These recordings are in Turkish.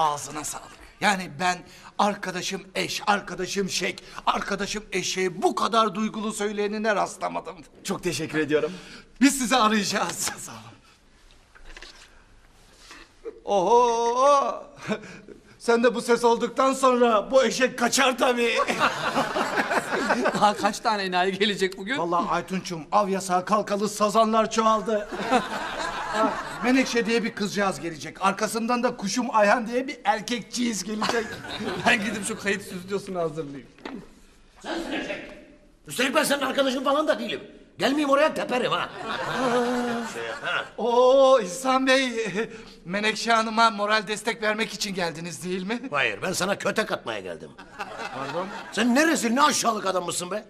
Ağzına sağlık. Yani ben arkadaşım eş, arkadaşım şek, arkadaşım eşeğe bu kadar duygulu söyleyenine rastlamadım. Çok teşekkür ediyorum. Biz sizi arayacağız. Sağ olun. Oho! Sen de bu ses olduktan sonra bu eşek kaçar tabii. Daha kaç tane enayi gelecek bugün? Vallahi Aytunç'um av yasağı kalkalı sazanlar çoğaldı. Ha, Menekşe diye bir kızcağız gelecek. Arkasından da kuşum Ayhan diye bir erkekçiyiz gelecek. Ben gidip şu kayıt stüdyosunu hazırlayayım. Üstelik ben senin arkadaşın falan da değilim. Gelmeyeyim oraya teperim ha. Ha. Oo İhsan Bey, Menekşe Hanım'a moral destek vermek için geldiniz değil mi? Hayır ben sana kötek atmaya geldim. Pardon? Sen ne rezil ne aşağılık adam mısın be?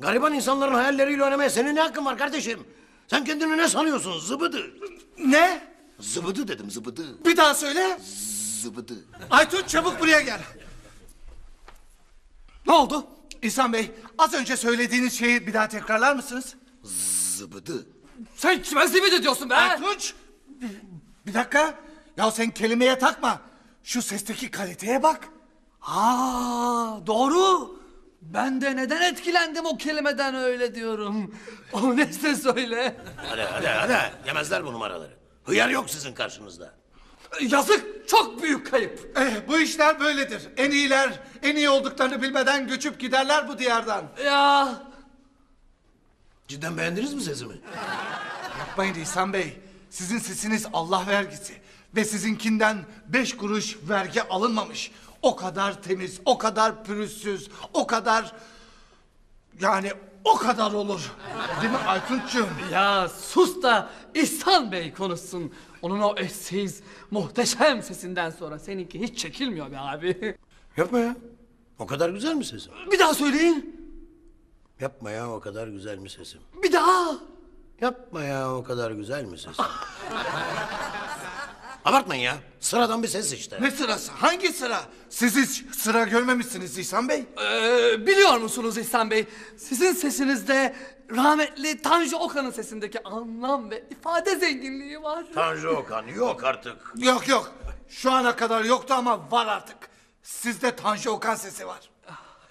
Gariban insanların hayalleriyle oynamaya senin ne hakkın var kardeşim? Sen kendini ne sanıyorsun zıbıdı? Ne? Zıbıdı dedim zıbıdı. Bir daha söyle. Zıbıdı. Aytunç çabuk buraya gel. Ne oldu? İhsan Bey, az önce söylediğiniz şeyi bir daha tekrarlar mısınız? Zıbıdı. Sen kime zibit ediyorsun be? Aytunç! Bir dakika. Ya sen kelimeye takma. Şu sesteki kaliteye bak. Aa, doğru. Ben de neden etkilendim o kelimeden öyle diyorum. O neyse söyle. Hadi hadi hadi yemezler bu numaraları. Hıyar yok sizin karşınızda. Yazık çok büyük kayıp. Eh, bu işler böyledir. En iyiler, en iyi olduklarını bilmeden göçüp giderler bu diyardan. Ya Cidden beğendiniz mi sesimi? Yapmayın İhsan Bey. Sizin sesiniz Allah vergisi. Ve sizinkinden beş kuruş vergi alınmamış. O kadar temiz, o kadar pürüzsüz, o kadar... Yani o kadar olur. Değil mi Aytunç'um? ya sus da İhsan Bey konuşsun. Onun o eşsiz, muhteşem sesinden sonra seninki hiç çekilmiyor be abi. Yapma ya. O kadar güzel mi sesim? Bir daha söyleyin. Yapma ya o kadar güzel mi sesim? Bir daha. Yapma ya o kadar güzel mi sesim? Abartmayın ya. Sıradan bir ses işte. Ne sırası? Hangi sıra? Siz hiç sıra görmemişsiniz İhsan Bey. Ee, biliyor musunuz İhsan Bey? Sizin sesinizde rahmetli Tanju Okan'ın sesindeki anlam ve ifade zenginliği var. Tanju Okan yok artık. Yok yok. Şu ana kadar yoktu ama var artık. Sizde Tanju Okan sesi var.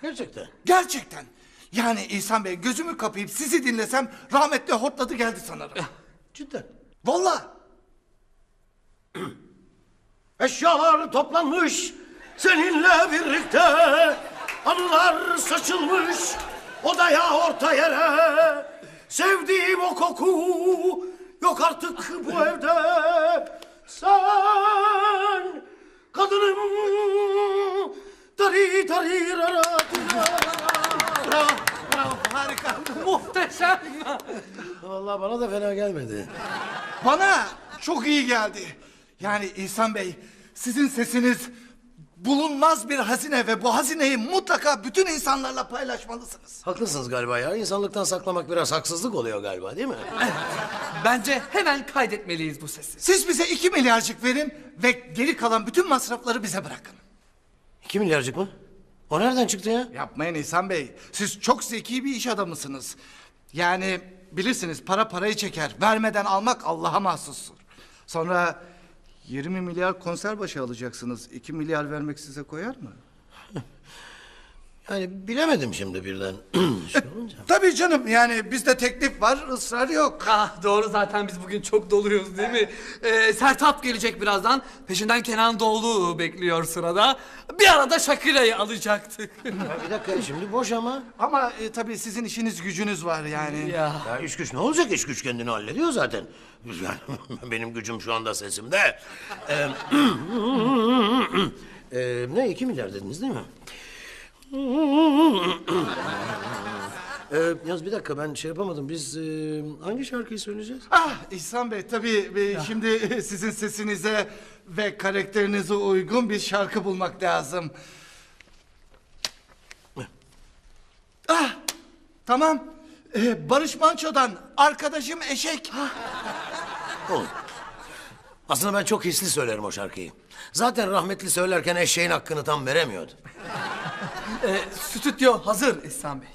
Gerçekten. Gerçekten. Yani İhsan Bey gözümü kapayıp sizi dinlesem rahmetli hortladı geldi sanırım. Cidden. Vallahi. Eşyalar toplanmış seninle birlikte Anılar saçılmış odaya orta yere Sevdiğim o koku yok artık bu evde Sen kadınım Dari dari rara Bravo, bravo, harika. Muhteşem. Vallahi bana da fena gelmedi. Bana çok iyi geldi. Yani İhsan Bey, sizin sesiniz bulunmaz bir hazine ve bu hazineyi mutlaka bütün insanlarla paylaşmalısınız. Haklısınız galiba ya. İnsanlıktan saklamak biraz haksızlık oluyor galiba değil mi? Bence hemen kaydetmeliyiz bu sesi. Siz bize iki milyarcık verin ve geri kalan bütün masrafları bize bırakın. İki milyarcık mı? O nereden çıktı ya? Yapmayın İhsan Bey. Siz çok zeki bir iş adamısınız. Yani bilirsiniz para parayı çeker. Vermeden almak Allah'a mahsustur. Sonra 20 milyar konser başı alacaksınız. 2 milyar vermek size koyar mı? Yani bilemedim şimdi birden. Şey olunca. Tabii canım yani bizde teklif var ısrar yok. Ah doğru zaten biz bugün çok doluyuz değil mi? Ee, Sertap gelecek birazdan. Peşinden Kenan Doğulu bekliyor sırada. Bir arada Şakira'yı alacaktık. Ya bir dakika şimdi boş ama. Ama e, tabii sizin işiniz gücünüz var yani. ya. Ya iş güç ne olacak? İş güç kendini hallediyor zaten. Yani benim gücüm şu anda sesimde. Ee, ee, ne iki milyar dediniz değil mi? Ee, yalnız bir dakika ben şey yapamadım. Biz e, hangi şarkıyı söyleyeceğiz? Ah İhsan Bey tabii e, şimdi sizin sesinize ve karakterinize uygun bir şarkı bulmak lazım. Ah tamam. Ee, Barış Manço'dan arkadaşım eşek. Olur. Aslında ben çok hisli söylerim o şarkıyı. Zaten rahmetli söylerken eşeğin hakkını tam veremiyordu. Ee, stüdyo hazır İhsan Bey.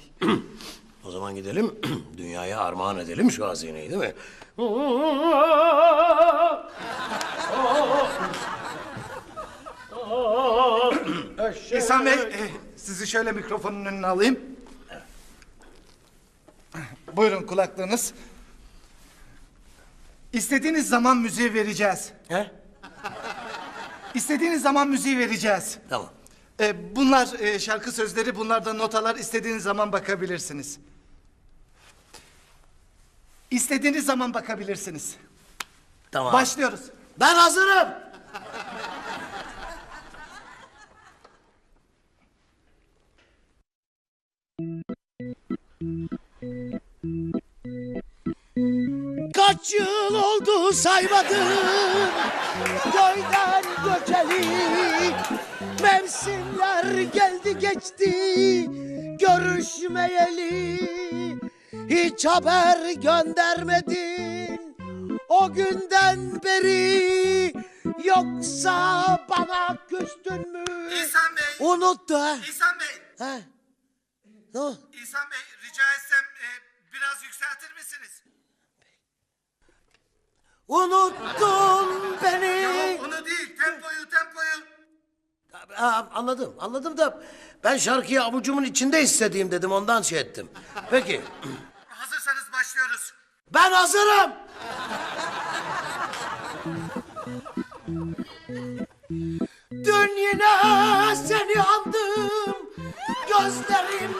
O zaman gidelim dünyaya armağan edelim şu hazineyi değil mi? İhsan Bey, e, sizi şöyle mikrofonun önüne alayım. Buyurun kulaklığınız. İstediğiniz zaman müziği vereceğiz. He? İstediğiniz zaman müziği vereceğiz. Tamam. E, bunlar e, şarkı sözleri, bunlardan notalar. İstediğiniz zaman bakabilirsiniz. İstediğiniz zaman bakabilirsiniz. Tamam. Başlıyoruz. Ben hazırım. Kaç yıl oldu saymadım Köyden göçeli Mevsimler geldi geçti Görüşmeyeli. Hiç haber göndermedin O günden beri. Yoksa bana küstün mü? İhsan Bey, Unuttu ha İhsan Bey, Ha? Ne o? İhsan Bey rica etsem e, biraz yükseltir misiniz? Unuttun beni Ha, anladım, anladım da ben şarkıyı avucumun içinde istediğim dedim ondan şey ettim. Peki, Hazırsanız başlıyoruz. ben hazırım. Dün yine seni andım Gözlerim